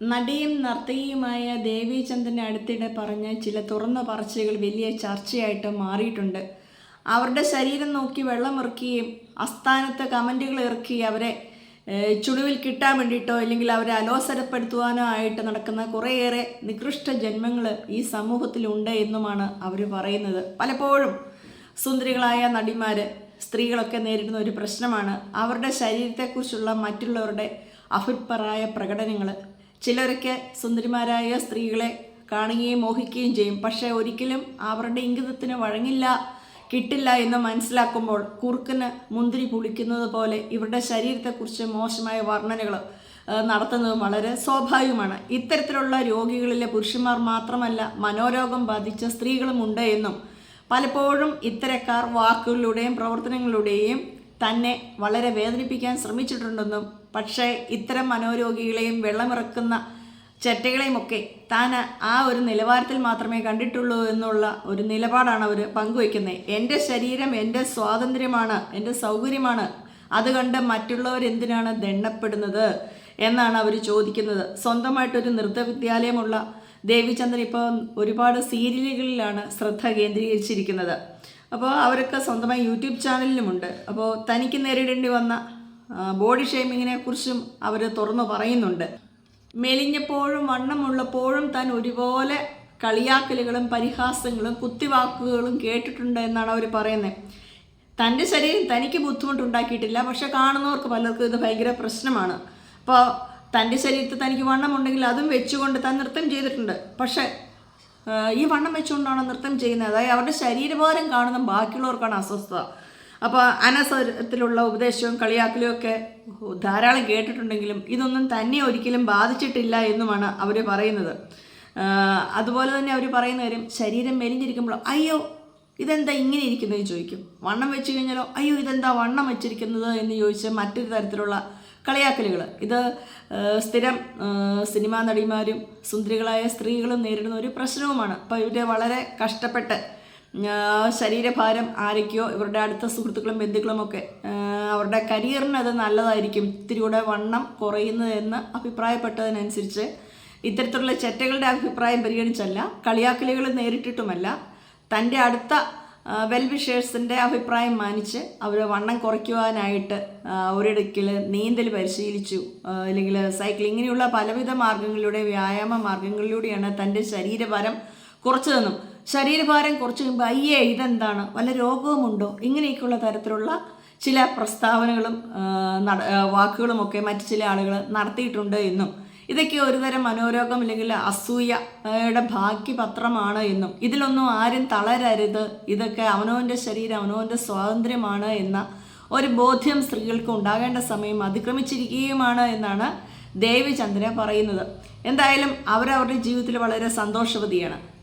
നടിയും നർത്തകിയുമായ ദേവീചന്ദ്രനെ അടുത്തിടെ പറഞ്ഞ ചില തുറന്ന പറച്ചുകൾ വലിയ ചർച്ചയായിട്ട് മാറിയിട്ടുണ്ട്. അവരുടെ ശരീരം നോക്കി വെള്ളമിറക്കുകയും അസ്ഥാനത്ത് കമന്റുകൾ ഇറക്കി അവരെ ചുളിവിൽ കിട്ടാൻ വേണ്ടിയിട്ടോ അല്ലെങ്കിൽ അവരെ അലോസരപ്പെടുത്തുവാനോ ആയിട്ട് നടക്കുന്ന കുറേയേറെ നികൃഷ്ട ജന്മങ്ങൾ ഈ സമൂഹത്തിലുണ്ട് എന്നുമാണ് അവർ പറയുന്നത്. പലപ്പോഴും സുന്ദരികളായ നടിമാർ സ്ത്രീകളൊക്കെ നേരിടുന്ന ഒരു പ്രശ്നമാണ്. അവരുടെ ശരീരത്തെക്കുറിച്ചുള്ള മറ്റുള്ളവരുടെ അഭിപ്രായ പ്രകടനങ്ങൾ ചിലരൊക്കെ സുന്ദരിമാരായ സ്ത്രീകളെ കാണുകയും മോഹിക്കുകയും ചെയ്യും. പക്ഷേ ഒരിക്കലും അവരുടെ ഇംഗിതത്തിന് വഴങ്ങില്ല കിട്ടില്ല എന്ന് മനസ്സിലാക്കുമ്പോൾ കുറുക്കന് മുന്തിരി പുളിക്കുന്നത് പോലെ ഇവരുടെ ശരീരത്തെക്കുറിച്ച് മോശമായ വർണനകൾ നടത്തുന്നതും വളരെ സ്വാഭാവികമാണ്. ഇത്തരത്തിലുള്ള രോഗികളിലെ പുരുഷന്മാർ മാത്രമല്ല മനോരോഗം ബാധിച്ച സ്ത്രീകളും ഉണ്ട് എന്നും പലപ്പോഴും ഇത്തരക്കാർ വാക്കുകളിലൂടെയും പ്രവർത്തനങ്ങളിലൂടെയും തന്നെ വളരെ വേദനിപ്പിക്കാൻ ശ്രമിച്ചിട്ടുണ്ടെന്നും പക്ഷേ ഇത്തരം മനോരോഗികളെയും വെള്ളമിറക്കുന്ന ചെറ്റകളെയുമൊക്കെ താൻ ആ ഒരു നിലവാരത്തിൽ മാത്രമേ കണ്ടിട്ടുള്ളൂ എന്നുള്ള ഒരു നിലപാടാണ് അവർ പങ്കുവയ്ക്കുന്നത്. എന്റെ ശരീരം എന്റെ സ്വാതന്ത്ര്യമാണ് എന്റെ സൗകര്യമാണ്. അതുകൊണ്ട് കണ്ട് മറ്റുള്ളവർ എന്തിനാണ് ദണ്ണപ്പെടുന്നത് എന്നാണ് അവർ ചോദിക്കുന്നത്. സ്വന്തമായിട്ടൊരു നൃത്തവിദ്യാലയമുള്ള ദേവിചന്ദ്രൻ ഇപ്പോൾ ഒരുപാട് സീരിയലുകളിലാണ് ശ്രദ്ധ കേന്ദ്രീകരിച്ചിരിക്കുന്നത്. അപ്പോൾ അവരൊക്കെ സ്വന്തമായി യൂട്യൂബ് ചാനലിലുമുണ്ട്. അപ്പോൾ തനിക്ക് നേരിടേണ്ടി വന്ന ബോഡി ഷെയ്മിങ്ങിനെ കുറിച്ചും അവർ തുറന്നു പറയുന്നുണ്ട്. മെലിഞ്ഞപ്പോഴും വണ്ണമുള്ളപ്പോഴും താൻ ഒരുപോലെ കളിയാക്കലുകളും പരിഹാസങ്ങളും കുത്തിവാക്കുകളും കേട്ടിട്ടുണ്ട് എന്നാണ് അവർ പറയുന്നത്. തന്റെ ശരീരം തനിക്ക് ബുദ്ധിമുട്ടുണ്ടാക്കിയിട്ടില്ല. പക്ഷെ കാണുന്നവർക്ക് പലർക്കും ഇത് ഭയങ്കര പ്രശ്നമാണ്. അപ്പോൾ തന്റെ ശരീരത്തിൽ തനിക്ക് വണ്ണമുണ്ടെങ്കിൽ അതും വെച്ചുകൊണ്ട് താൻ നൃത്തം ചെയ്തിട്ടുണ്ട്. പക്ഷേ ഈ വണ്ണം വെച്ചുകൊണ്ടാണ് നൃത്തം ചെയ്യുന്നത്. അതായത് അവരുടെ ശരീരഭാരം കാണുന്ന ബാക്കിയുള്ളവർക്കാണ് അസ്വസ്ഥത. അപ്പോൾ അനസരത്തിലുള്ള ഉപദേശവും കളിയാക്കലും ഒക്കെ ധാരാളം കേട്ടിട്ടുണ്ടെങ്കിലും ഇതൊന്നും തന്നെ ഒരിക്കലും ബാധിച്ചിട്ടില്ല എന്നുമാണ് അവർ പറയുന്നത്. അതുപോലെ തന്നെ അവർ പറയുന്ന കാര്യം ശരീരം മെലിഞ്ഞിരിക്കുമ്പോൾ അയ്യോ ഇതെന്താ ഇങ്ങനെ ഇരിക്കുന്നത് എന്ന് ചോദിക്കും. വണ്ണം വെച്ച് കഴിഞ്ഞാലോ അയ്യോ ഇതെന്താ വണ്ണം വെച്ചിരിക്കുന്നത്? എന്ന് ചോദിച്ച് മറ്റൊരു തരത്തിലുള്ള കളിയാക്കലുകൾ ഇത് സ്ഥിരം സിനിമാ നടിമാരും സുന്ദരികളായ സ്ത്രീകളും നേരിടുന്ന ഒരു പ്രശ്നവുമാണ്. അപ്പോൾ ഇവർ വളരെ കഷ്ടപ്പെട്ട് ശരീരഭാരം ആരൊക്കെയോ ഇവരുടെ അടുത്ത സുഹൃത്തുക്കളും ബന്ധുക്കളും ഒക്കെ അവരുടെ കരിയറിന് അത് നല്ലതായിരിക്കും. ഇത്തിരി കൂടെ വണ്ണം കുറയുന്നതെന്ന് അഭിപ്രായപ്പെട്ടതിനനുസരിച്ച് ഇത്തരത്തിലുള്ള ചെറ്റകളുടെ അഭിപ്രായം പരിഗണിച്ചല്ല. കളിയാക്കലുകൾ നേരിട്ടിട്ടുമല്ല. തന്റെ അടുത്ത വെൽ വിഷേഴ്സിന്റെ അഭിപ്രായം മാനിച്ച് അവർ വണ്ണം കുറയ്ക്കുവാനായിട്ട് ഒരിടയ്ക്കിൽ നീന്തൽ പരിശീലിച്ചു. അല്ലെങ്കിൽ സൈക്ലിംഗ് ഇങ്ങനെയുള്ള പലവിധ മാർഗങ്ങളിലൂടെ വ്യായാമ മാർഗങ്ങളിലൂടെയാണ് തന്റെ ശരീരഭാരം കുറച്ചതെന്നും ശരീരഭാരം കുറച്ച് കഴിയുമ്പോൾ അയ്യേ ഇതെന്താണ്? വല്ല രോഗവുമുണ്ടോ? ഇങ്ങനെയൊക്കെയുള്ള തരത്തിലുള്ള ചില പ്രസ്താവനകളും വാക്കുകളുമൊക്കെ മറ്റു ചില ആളുകൾ നടത്തിയിട്ടുണ്ട് എന്നും. ഇതൊക്കെ ഒരുതരം മനോരോഗം അല്ലെങ്കിൽ അസൂയയുടെ ഭാഗ്യപത്രമാണ് എന്നും. ഇതിലൊന്നും ആരും തളരരുത്. ഇതൊക്കെ അവനവന്റെ ശരീരം അവനവന്റെ സ്വാതന്ത്ര്യമാണ് എന്ന ഒരു ബോധ്യം സ്ത്രീകൾക്ക് ഉണ്ടാകേണ്ട സമയം അതിക്രമിച്ചിരിക്കുകയുമാണ് എന്നാണ് ദേവിചന്ദ്ര പറയുന്നത്. എന്തായാലും അവരവരുടെ ജീവിതത്തിൽ വളരെ സന്തോഷവതിയാണ്.